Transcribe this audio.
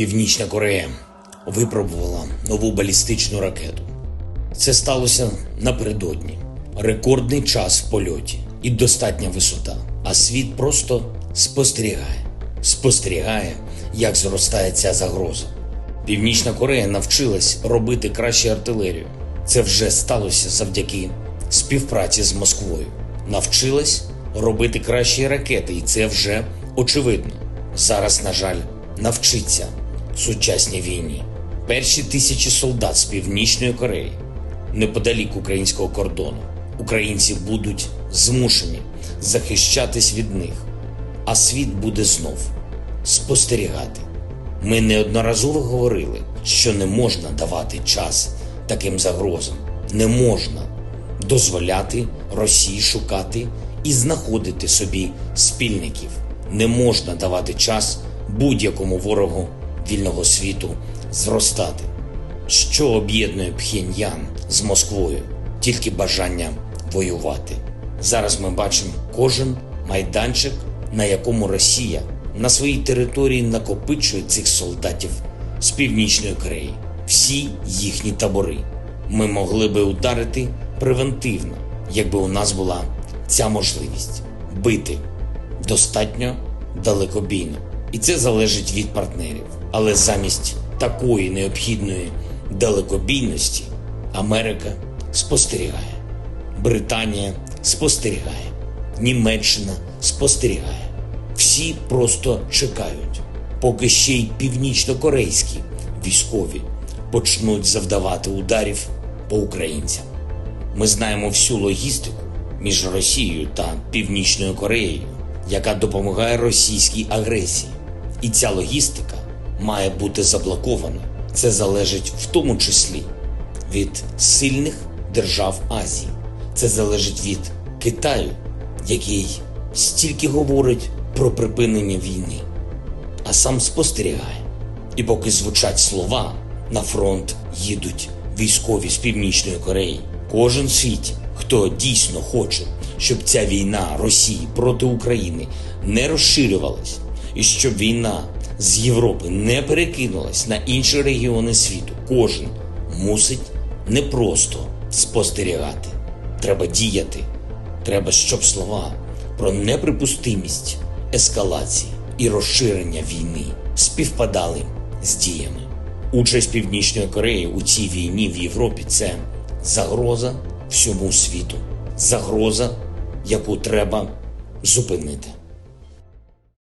Північна Корея випробувала нову балістичну ракету. Це сталося напередодні. Рекордний час в польоті і достатня висота. А світ просто спостерігає, спостерігає, як зростає ця загроза. Північна Корея навчилась робити краще артилерію. Це вже сталося завдяки співпраці з Москвою. Навчилась робити кращі ракети, і це вже очевидно. Зараз, на жаль, навчиться сучасній війні. Перші тисячі солдат з Північної Кореї неподалік українського кордону. Українці будуть змушені захищатись від них, а світ буде знов спостерігати. Ми неодноразово говорили, що не можна давати час таким загрозам, не можна дозволяти Росії шукати і знаходити собі спільників, не можна давати час будь-якому ворогу вільного світу зростати. Що об'єднує Пхеньян з Москвою? Тільки бажання воювати. Зараз ми бачимо кожен майданчик, на якому Росія на своїй території накопичує цих солдатів з північної Кореї, всі їхні табори. Ми могли би ударити превентивно, якби у нас була ця можливість бити достатньо далекобійно. І це залежить від партнерів. Але замість такої необхідної далекобійності Америка спостерігає, Британія спостерігає, Німеччина спостерігає. Всі просто чекають, поки ще й північнокорейські військові почнуть завдавати ударів по українцям. Ми знаємо всю логістику між Росією та Північною Кореєю, яка допомагає російській агресії. І ця логістика має бути заблокована. Це залежить в тому числі від сильних держав Азії. Це залежить від Китаю, який стільки говорить про припинення війни, а сам спостерігає. І поки звучать слова, на фронт їдуть військові з Північної Кореї. Кожен в світі, хто дійсно хоче, щоб ця війна Росії проти України не розширювалась, і щоб війна з Європи не перекинулась на інші регіони світу, кожен мусить не просто спостерігати. Треба діяти. Треба, щоб слова про неприпустимість ескалації і розширення війни співпадали з діями. Участь Північної Кореї у цій війні в Європі це загроза всьому світу, загроза, яку треба зупинити.